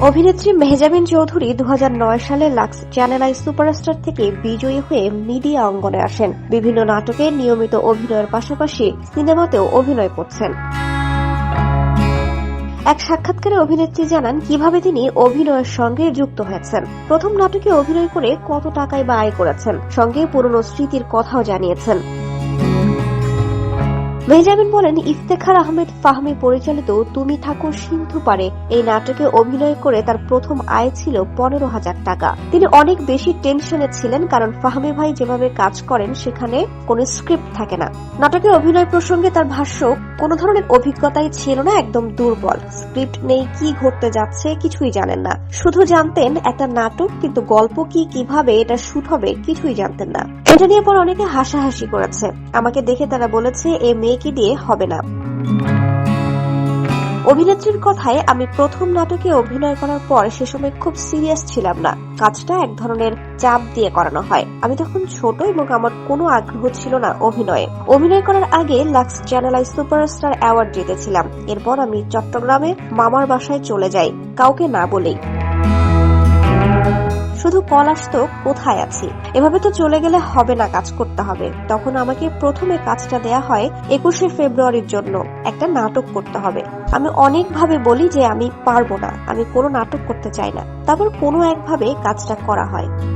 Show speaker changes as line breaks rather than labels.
অভিনেত্রী মেহজাবিন চৌধুরী দু হাজার নয় সালে লাক্স চ্যানেল আই সুপারস্টার থেকে বিজয়ী হয়ে মিডিয়া অঙ্গনে আসেন। বিভিন্ন নাটকে নিয়মিত অভিনয়ের পাশাপাশি সিনেমাতেও অভিনয় করছেন। এক সাক্ষাৎকারে অভিনেত্রী জানান কীভাবে তিনি অভিনয়ের সঙ্গে যুক্ত হয়েছেন। প্রথম নাটকে অভিনয় করে কত টাকায় বা আয় করেছেন, সঙ্গে পুরনো স্মৃতির কথাও জানিয়েছেন। মেহজাবিন বলেন, ইফতেখার আহমেদ ফাহমি পরিচালিত তুমি থাকো সিন্ধু পারে। এই নাটকে অভিনয় করে তার প্রথম আয় ছিল পনেরো হাজার টাকা। তিনি অনেক বেশি টেনশনে ছিলেন, কারণ ফাহমি ভাই যেভাবে কাজ করেন, সেখানে কোনো স্ক্রিপ্ট থাকে না। নাটকে অভিনয় প্রসঙ্গে তার ভাষ্য, কোনো ধরনের অভিজ্ঞতাই ছিল না, একদম দুর্বল। স্ক্রিপ্ট নেই, কি ঘটতে যাচ্ছে, কিছুই জানেন না। শুধু জানতেন, একটা নাটক, কিন্তু গল্প কি, কীভাবে, এটা শুট হবে, কিছুই জানতেন না। এটা নিয়ে পর অনেকে হাসাহাসি করেছে। আমাকে দেখে তারা বলেছে, এ মেয়েকে দিয়ে হবে না। অভিনেত্রীর কথায়, আমি প্রথম নাটকে অভিনয় করার পর সে সময় খুব সিরিয়াস ছিলাম না। কাজটা এক ধরনের চাপ দিয়ে করানো হয়। আমি তখন ছোট এবং আমার কোনো আগ্রহ ছিল না অভিনয়ে। অভিনয় করার আগে Lux channel I superstar award জিতেছিলাম। এরপর আমি চট্টগ্রামে মামার বাসায় চলে যাই। কাউকে না বলেই। শুধু কল আসতো কোথায় আছি? এভাবে তো চলে গেলে হবে না কাজ করতে হবে। তখন আমাকে প্রথমে কাজটা দেয়া হয় একুশে ফেব্রুয়ারির জন্য। একটা নাটক করতে হবে। আমি অনেকভাবে বলি যে আমি পারব না। আমি কোনো নাটক করতে চাই না। তারপর কোনো একভাবে কাজটা করা হয়।